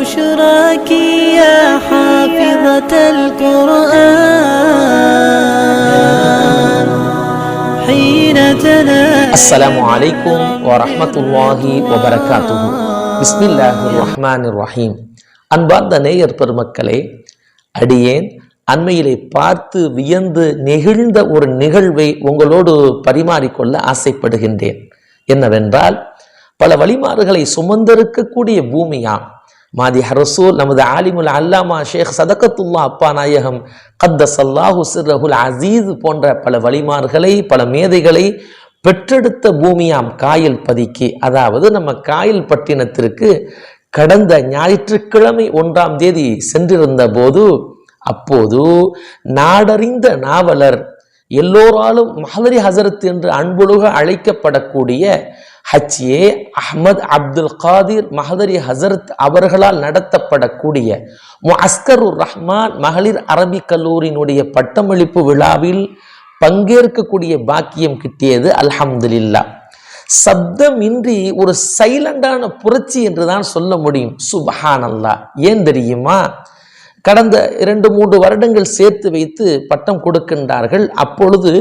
بشراك يا حافظة القرآن حين تنام அஸ்ஸலாமு அலைக்கும் வரஹ்மத்துல்லாஹி வபரகாத்துஹு பிஸ்மில்லாஹிர் ரஹ்மானிர் ரஹீம் அன்பார்ந்த நேயர் பெருமக்களே அடியேன் அண்மையிலே பார்த்து வியந்து நெகிழ்ந்த ஒரு நிகழ்வை உங்களோடு பரிமாறிக்கொள்ள ஆசைப்படுகின்றேன் என்னவென்றால் பல வழிமாறுகளை சுமந்திருக்கக்கூடிய பூமியாம் மாதி ஹரசூல் நமது ஆலிமுல் அல்லாமா ஷேக் சதகத்துல்லா அப்பா நாயகம் கத்தசல்லாஹு சிர்ரஹுல் அசீஸ் போன்ற பல வழிமார்களை பல மேதைகளை பெற்றெடுத்த பூமியாம் காயல் பதிக்கு. அதாவது நம்ம காயல் பட்டினத்திற்கு கடந்த ஞாயிற்றுக்கிழமை ஒன்றாம் தேதி சென்றிருந்த போது அப்போது நாடறிந்த நாவலர் எல்லோராலும் மஹதரி ஹசரத் என்று அன்புலக அழைக்கப்படக்கூடிய ஹச்ஏ அஹமத் அப்துல் காதிர் மஹதரி ஹசரத் அவர்களால் நடத்தப்படக்கூடிய முஅஸ்கருர் ரஹ்மான் மகளிர் அரபிக் கல்லூரியினுடைய பட்டமளிப்பு விழாவில் பங்கேற்கக்கூடிய பாக்கியம் கிட்டியது அல்ஹம்துலில்லா. சப்தமின்றி ஒரு சைலண்டான புரட்சி என்று தான் சொல்ல முடியும். சுபஹானல்லா. ஏன் தெரியுமா? கடந்த இரண்டு மூன்று வருடங்கள் சேர்த்து வைத்து பட்டம் கொடுக்கின்றார்கள். அப்பொழுது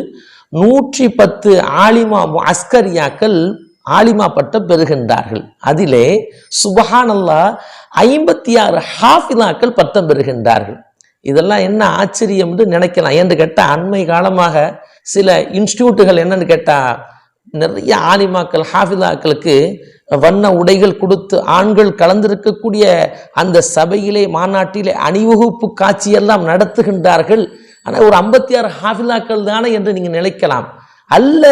நூற்றி பத்து ஆலிமா அஸ்கரியாக்கள் ஆலிமா பட்டம் பெறுகின்றார்கள். அதிலே சுபஹானல்லா ஐம்பத்தி ஆறு ஹாஃபிலாக்கள் பட்டம் பெறுகின்றார்கள். இதெல்லாம் என்ன ஆச்சரியம் என்று நினைக்கலாம். என்று கேட்டால் அண்மை காலமாக சில இன்ஸ்டியூட்டுகள் என்னன்னு கேட்டால் நிறைய ஆலிமாக்கள் ஹாஃபிலாக்களுக்கு வண்ண உடைகள் கொடுத்து ஆண்கள் கலந்திருக்கக்கூடிய அந்த சபையிலே மாநாட்டிலே அணிவகுப்பு காட்சியெல்லாம் நடத்துகின்றார்கள். ஆனால் ஒரு ஐம்பத்தி ஆறு ஹாஃபிலாக்கள் தானே என்று நீங்கள் நினைக்கலாம். அல்ல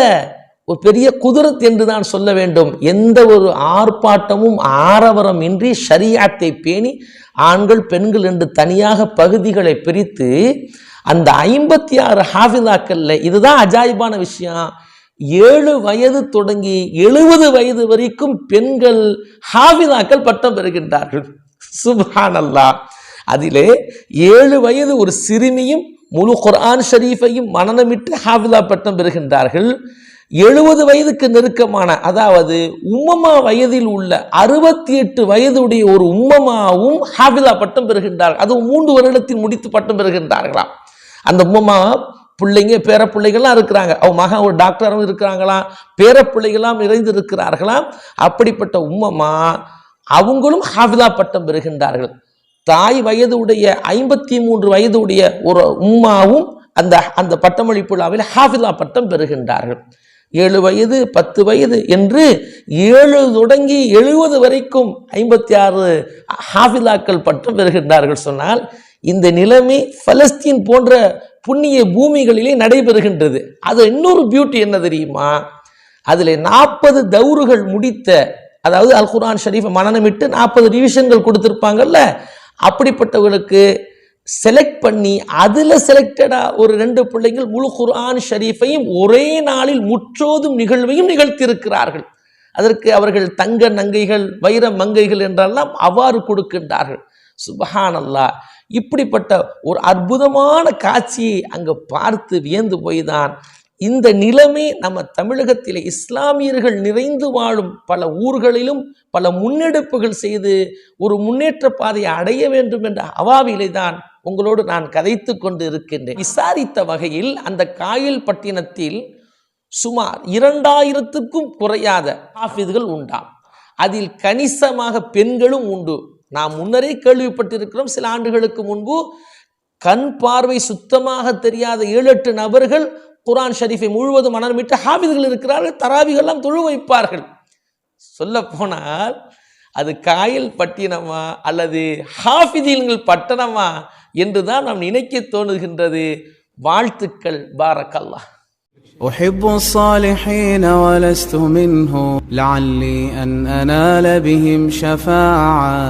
ஒரு பெரிய குதிரத் என்று தான் சொல்ல வேண்டும். எந்த ஒரு ஆர்ப்பாட்டமும் ஆரவரம் இன்றி ஷரியாத்தை பேணி ஆண்கள் பெண்கள் என்று தனியாக பகுதிகளை பிரித்து அந்த ஐம்பத்தி ஆறு ஹாஃபிதாக்கள்ல இதுதான் அஜாயிபான விஷயம். ஏழு வயது தொடங்கி எழுபது வயது வரைக்கும் பெண்கள் ஹாவிதாக்கள் பட்டம் பெறுகின்றார்கள். சுபானல்லா அதிலே ஏழு வயது ஒரு சிறுமியும் முழு குர்ஆன் ஷரீஃபையும் மனநமிட்டு ஹாஃபிதா பட்டம் பெறுகின்றார்கள். எழுபது வயதுக்கு நெருக்கமான அதாவது உம்மமா வயதில் உள்ள அறுபத்தி எட்டு வயதுடைய ஒரு உம்மமாவும் ஹாஃபிதா பட்டம் பெறுகின்றார்கள். அதுவும் மூன்று வருடத்தில் முடித்து பட்டம் பெறுகின்றார்களாம். அந்த உம்மமா பிள்ளைங்க பேர பிள்ளைகள்லாம் இருக்கிறாங்க. அவங்க மகன் ஒரு டாக்டரும் இருக்கிறாங்களாம். பேர பிள்ளைகளாம் நிறைந்து இருக்கிறார்களாம் அப்படிப்பட்ட உம்மம்மா அவங்களும் ஹாஃபிதா பட்டம் பெறுகின்றார்கள். தாய் வயது உடைய ஐம்பத்தி மூன்று வயது உடைய ஒரு உம்மாவும் அந்த அந்த பட்டமளிப்பு விழாவில் ஹாஃபிதா பட்டம் பெறுகின்றார்கள். ஏழு வயது பத்து வயது என்று ஏழு தொடங்கி எழுபது வரைக்கும் ஐம்பத்தி ஆறு ஹாஃபிலாக்கள் பட்டம் பெறுகின்றார்கள். சொன்னால் இந்த நிலைமை பலஸ்தீன் போன்ற புண்ணிய பூமிகளிலே நடைபெறுகின்றது. அது இன்னொரு பியூட்டி என்ன தெரியுமா? அதில் நாற்பது தௌறுகள் முடித்த அதாவது அல் குரான் ஷரீஃபை மனநமிட்டு நாற்பது ரிவிஷன்கள் கொடுத்துருப்பாங்கல்ல? அப்படிப்பட்டவர்களுக்கு செலக்ட் பண்ணி அதில் செலக்டடாக ஒரு ரெண்டு பிள்ளைங்கள் முழு குர்ஆன் ஷரீஃபையும் ஒரே நாளில் முற்றோதும் நிகழ்வையும் நிகழ்த்தியிருக்கிறார்கள். அதற்கு அவர்கள் தங்க நங்கைகள் வைர மங்கைகள் என்றெல்லாம் அவ்வாறு கொடுக்கின்றார்கள். சுபஹானல்லா. இப்படிப்பட்ட ஒரு அற்புதமான காட்சியை அங்கே பார்த்து வியந்து போய்தான். இந்த நிலைமை நம்ம தமிழகத்தில் இஸ்லாமியர்கள் நிறைந்து வாழும் பல ஊர்களிலும் பல முன்னெடுப்புகள் செய்து ஒரு முன்னேற்ற பாதையை அடைய வேண்டும் என்ற அவாவிலை தான் உங்களோடு நான் கதைத்து கொண்டு இருக்கின்றேன் விசாரித்த வகையில் அந்த காயில் பட்டினத்தில் சுமார் இரண்டாயிரத்துக்கும் குறையாத ஹாஃபிதுகள் உண்டாம். அதில் கணிசமாக பெண்களும் உண்டு. நாம் முன்னரே கேள்விப்பட்டிருக்கிறோம் சில ஆண்டுகளுக்கு முன்பு கண் பார்வை சுத்தமாக தெரியாத ஏழு எட்டு நபர்கள் குரான் ஷரீஃபை முழுவதும் மனமிட்டு ஹாஃபிதுகள் இருக்கிறார்கள் தராவிகள்லாம் தொழு வைப்பார்கள் சொல்ல போனால் அது காயல் பட்டினமா அல்லது ஹாஃபிதீன்கள் பட்டணமா என்று தான் நாம் நினைக்க தோணுகின்றது வாழ்த்துக்கள் பாரக்கல்லா أحب الصالحين ولست منه لعلي أن أنال بهم شفاعة